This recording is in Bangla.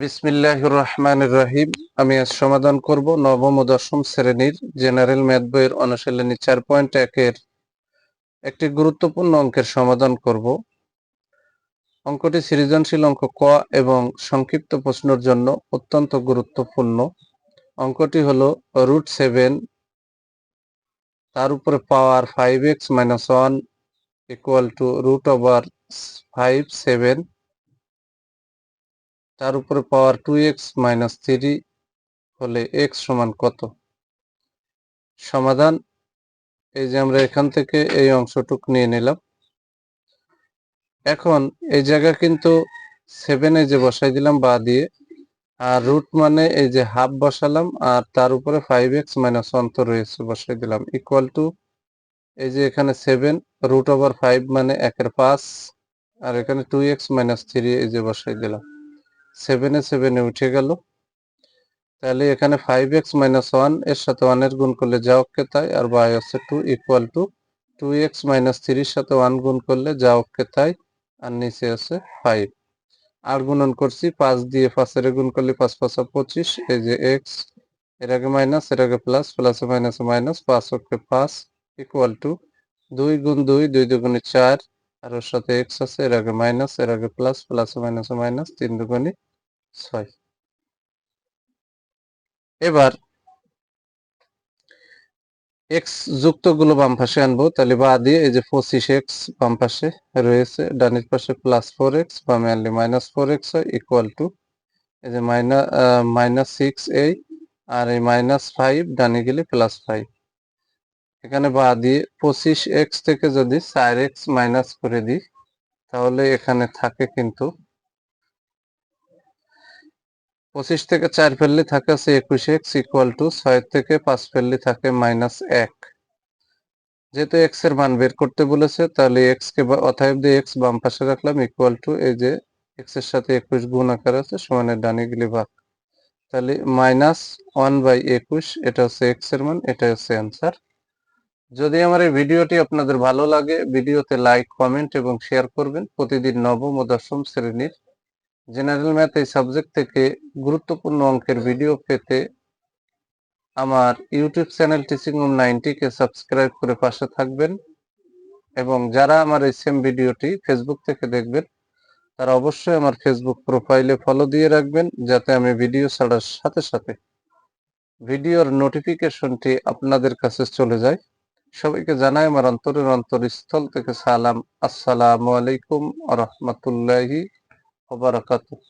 বিসমিল্লাহ রহমান রহিম। আমি আজ সমাধান করব নবম ও দশম শ্রেণির জেনারেল ম্যাথ বইয়ের অনুশীলনী চার পয়েন্ট একের একটি গুরুত্বপূর্ণ অঙ্কের সমাধান করব। অঙ্কটি সৃজনশীল অঙ্ক ক এবং সংক্ষিপ্ত প্রশ্নের জন্য অত্যন্ত গুরুত্বপূর্ণ। অঙ্কটি হলো রুট সেভেন, তার উপরে power five x minus one equal to root over five seven. তার উপরে power two x minus three হলে এক্স সমান কত? সমাধান, এই যে আমরা এখান থেকে এই অংশটুক নিয়ে নিলাম। এখন এই জায়গা কিন্তু সেভেনে যে বসাই দিলাম বা দিয়ে, আর রুট মানে এই যে হাফ বসালাম, আর তার উপরে ফাইভ এক্স মাইনাস ওয়ান তো রয়েছে, বসাই দিলাম। ইকুয়াল টু এই যে এখানে সেভেন রুট ওভার ফাইভ মানে একের পাঁচ, আর এখানে টু এক্স মাইনাস থ্রি এই যে বসাই দিলাম। সেভেনে সেভেনে উঠে গেল। তাহলে এখানে ফাইভ এক্স মাইনাস ওয়ানের সাথে ওয়ানের গুণ করলে যা অক্ষে তাই, আর বাই হচ্ছে two equal to two x minus থ্রির সাথে ওয়ান গুণ করলে যা অক্ষে তাই, আর নিচে আছে ফাইভ আর গুণন করছি পাঁচ দিয়ে পাঁচের গুণ করলে পাঁচ পাঁচা পঁচিশ, এই যে এক্সের আগে মাইনাস এর আগে প্লাস প্লাসে মাইনাসে মাইনাস পাঁচ অক্ষে পাঁচ ইকুয়াল টু দুই গুণ দুই দুই দুগুণে চার, আর ওর সাথে এক্স আছে, এর আগে মাইনাস এর আগে প্লাস প্লাসে মাইনাসে মাইনাস তিন দুগুণে ছয়। এবার এক্স যুক্তগুলো বাম পাশে আনব, তাহলে বা দিয়ে এই যে পঁচিশ এক্স বাম পাশে রয়েছে ডানের পাশে প্লাস ফোর এক্স বামে আনলে মাইনাস ফোর এক্স হয় ইকুয়াল টু এই যে মাইনাস মাইনাস সিক্স এই আর এই মাইনাস ফাইভ ডানে গেলে প্লাস ফাইভ এখানে বা দিয়ে পঁচিশ এক্স থেকে যদি চার এক্স মাইনাস করে দিই, তাহলে এখানে থাকে কিন্তু পঁচিশ থেকে চার ফেললে থাকে আছে একুশ এক্স ইকুয়াল টু ছয় থেকে পাঁচ ফেললে থাকে মাইনাস এক। যেহেতু এক্সের মান বের করতে বলেছে, তাহলে এক্স কে অথায় দিয়ে এক্স বাম পাশে রাখলাম ইকুয়াল টু এই যে এক্সের সাথে একুশ গুণ আকার আছে সমানের ডানে গেলে ভাগ। তাহলে মাইনাস ওয়ান বাই একুশ, এটা হচ্ছে এক্সের মান, এটা হচ্ছে অ্যান্সার যদি আমার এই ভিডিওটি আপনাদের ভালো লাগে, ভিডিওতে লাইক কমেন্ট এবং শেয়ার করবেন। প্রতিদিন নবম ও দশম শ্রেণির জেনারেল ম্যাথ এই সাবজেক্ট থেকে গুরুত্বপূর্ণ অঙ্কের ভিডিও পেতে আমার ইউটিউব চ্যানেল টিচিং রুম নাইনটিকে সাবস্ক্রাইব করে পাশে থাকবেন এবং যারা আমার এই সেম ভিডিওটি ফেসবুক থেকে দেখবেন, তারা অবশ্যই আমার ফেসবুক প্রোফাইলে ফলো দিয়ে রাখবেন যাতে আমি ভিডিও ছাড়ার সাথে সাথে ভিডিওর নোটিফিকেশনটি আপনাদের কাছে চলে যায়। সবাইকে জানাই আমার অন্তরের অন্তরস্থল থেকে সালাম। আসসালামু আলাইকুম রহমতুল্লাহি ওবরাকাতুহ